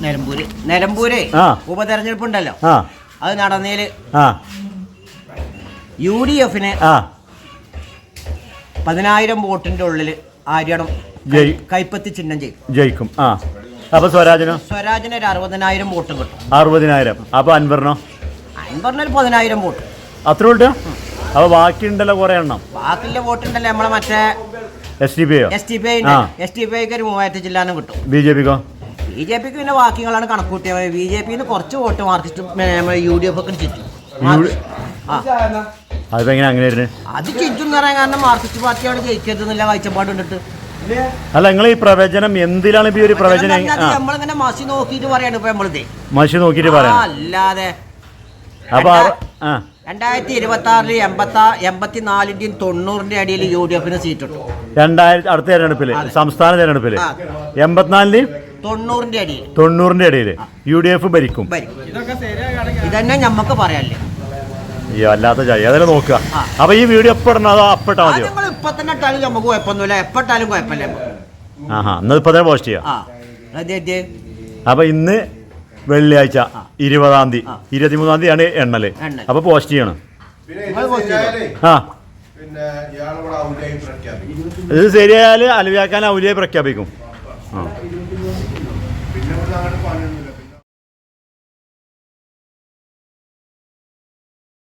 നിലമ്പൂര് നിലമ്പൂര്. ആ. ഉപതെരഞ്ഞെടുപ്പ് ഉണ്ടല്ലോ ആ. അത് നടന്നേൽ ആ. യു ഡി എഫിന് ആ. പതിനായിരം വോട്ടിന്റെ ഉള്ളിൽ ആര്യണം ജയ്. കൈപ്പത്തി ചിഹ്നം ചെയ്യും ജയിക്കും. ആ. അപ്പൊ സ്വരാജിനോ? സ്വരാജിന് ഒരു അറുപതിനായിരം വോട്ട് കിട്ടും. അറുപതിനായിരം. അപ്പൊ അൻവറിനോ? അൻപറിനൊരു പതിനായിരം വോട്ട്. അത്ര വോട്ട് അപ്പൊ ബാക്കിയുണ്ടല്ലോ കുറെ എണ്ണം. ബാക്കിയുള്ള വോട്ടുണ്ടല്ലോ നമ്മളെ മറ്റേ S D P ഐയോ S D P I. S D P ഐക്ക് ഒരു മൂവായിരത്തി ജില്ലാനും കിട്ടും. ബി ജെ പിക്കോ? ബി ജെ പിക്ക് പിന്നെ ബാക്കികളാണ് കണക്കൂട്ടിയത് ബി ജെ പിന്ന് കുറച്ച് vote Marxist U D F ഒക്കെ ചുറ്റും ആ. അതിപ്പോ എങ്ങനെ അങ്ങനെ വരുന്നത് അത് ചുറ്റും എന്ന് പറയാൻ കാരണം മാർക്സിസ്റ്റ് പാർട്ടിയാണ് ജയിക്കരുത് എന്നുള്ള കാഴ്ചപ്പാട് കണ്ടിട്ട്. അല്ല നിങ്ങൾ ഈ പ്രവചനം എന്തിലാണ് ഈ ഒരു പ്രവചനം നമ്മളിങ്ങനെ മസി നോക്കിയിട്ട് പറയാണ് ഇപ്പൊ നമ്മളിത്. മസി നോക്കിയിട്ട് പറയാം അല്ലാതെ അപ്പൊ രണ്ടായിരത്തി ഇരുപത്തി ആറിൽ എൺപത്തി എൺപത്തിനാലിന്റെയും തൊണ്ണൂറിന്റെ അടിയിൽ യു ഡി എഫിന് സീറ്റ് രണ്ടായിരത്തി അടുത്ത തെരഞ്ഞെടുപ്പിൽ സംസ്ഥാന തെരഞ്ഞെടുപ്പിൽ. എൺപത്തിനാലിന് തൊണ്ണൂറിന്റെ അടിയിൽ. തൊണ്ണൂറിന്റെ അടിയിൽ യു ഡി എഫ് ഭരിക്കും. ഇതന്നെ ഞമ്മക്ക് പറയാല്ലേ ഈ അല്ലാത്ത ചായ അതെല്ലാം നോക്കുക. അപ്പൊ ഈ വീഡിയോ എപ്പോ ഇടണോ അതോ അപ്പൊ ഇട്ടാ അത് മതിയോ? ഇപ്പൊ തന്നെ ഇട്ടാലും നമുക്ക് കുഴപ്പമൊന്നുമില്ല. എപ്പോ ഇട്ടാലും കുഴപ്പമില്ല നമുക്ക്. ആഹാ എന്നാൽ ഇപ്പൊ തന്നെ പോസ്റ്റ് ചെയ്യാം. അപ്പൊ ഇന്ന് വെള്ളിയാഴ്ച. ഇരുപതാം തീയതി. ഇരുപത്തിമൂന്നാം തീയതിയാണ് എണ്ണൽ. എണ്ണൽ അപ്പൊ പോസ്റ്റ് ചെയ്യണം. ആ. ഇത് ശരിയായാൽ അലവിയാക്കാൻ ഔലിയായി പ്രഖ്യാപിക്കും. ആ.